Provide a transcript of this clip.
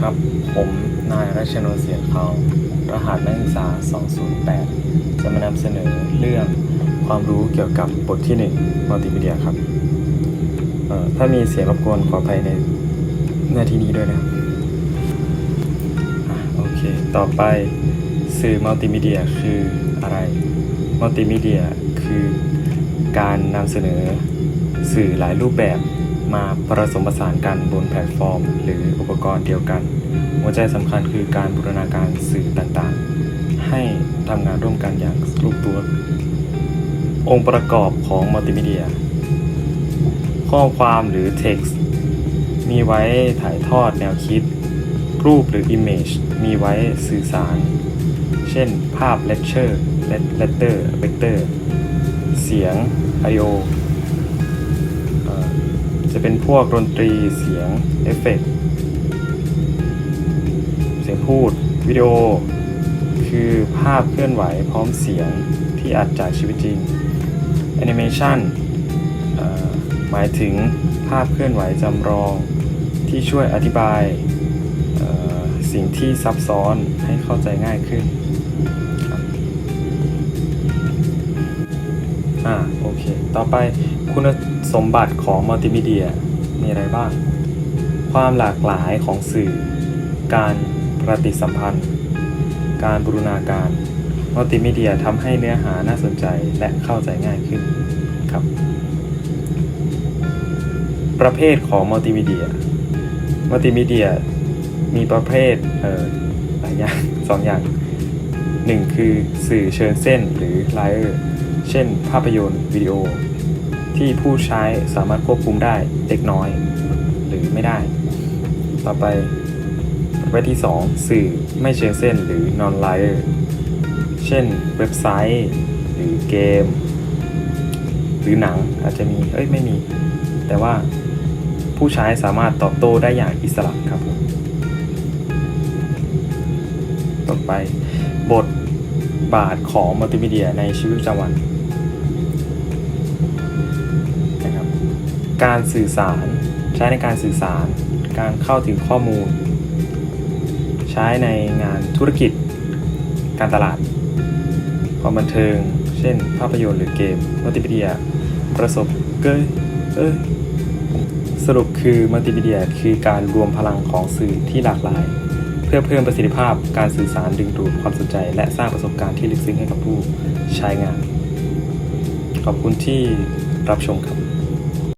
ครับ ผมนายรัชนนท์เสียงเขารหัสนักศึกษา 208 จะมานำเสนอเรื่องความรู้เกี่ยวกับบทที่1มัลติมีเดียครับ ถ้ามีเสียงรบกวนขออภัยในหน้าที่นี้ด้วยนะครับโอเค ต่อไปสื่อมัลติมีเดียคืออะไร มัลติมีเดียคือการนำเสนอสื่อหลายรูปแบบ มาผสมผสานกันบนแพลตฟอร์ม หรืออุปกรณ์เดียวกัน หัวใจสำคัญคือการบูรณาการสื่อต่างๆ ให้ทำงานร่วมกันอย่างรูปตัว องค์ประกอบของมัลติมีเดีย ข้อความหรือ text มีไว้ถ่ายทอดแนวคิด รูปหรือ image มีไว้สื่อสาร เช่น ภาพ lecture letter vector เสียง audio เอ่อ จะเป็นพวกดนตรีเสียงเอฟเฟกต์เสียงพูดวิดีโอ คือภาพเคลื่อนไหวพร้อมเสียงที่อัดจากชีวิตจริงแอนิเมชันหมายถึงภาพเคลื่อนไหวจำลองที่ช่วยอธิบายสิ่งที่ซับซ้อนให้เข้าใจง่ายขึ้น ต่อไปคุณสมบัติของมัลติมีเดียมีอะไรบ้าง ความหลากหลายของสื่อ การปฏิสัมพันธ์ การบูรณาการมัลติมีเดียทำให้เนื้อหาน่าสนใจและเข้าใจง่ายขึ้นครับ ประเภทของมัลติมีเดียมัลติมีเดียมีประเภทเอ่อหลายอย่างสองอย่างหนึ่งคือสื่อเชิงเส้นหรือไลเออร์ เช่นภาพยนตร์วิดีโอ ที่ผู้ใช้สามารถควบคุมได้เล็กน้อย หรือไม่ได้ ต่อไปประเภทที่ 2 สื่อไม่เชิงเส้นหรือ non linear เช่นเว็บไซต์ หรือเกม หรือหนังอาจจะมี เอ้ยไม่มี แต่ว่าผู้ใช้สามารถตอบโต้ได้อย่างอิสระครับผมต่อไปบทบาทของมัลติมีเดียในชีวิตประจำวัน การสื่อสาร ใช้ในการสื่อสาร การเข้าถึงข้อมูล ใช้ในงานธุรกิจ การตลาด ความบันเทิง เช่น ภาพยนตร์หรือเกมมัลติมีเดีย ประสบเกยเอ้ยสรุปคือมัลติมีเดียคือการรวมพลังของสื่อที่หลากหลาย เพื่อเพิ่มประสิทธิภาพการสื่อสารดึงดูดความสนใจ และสร้างประสบการณ์ที่ลึกซึ้งให้กับผู้ใช้งาน ขอบคุณที่รับชมครับ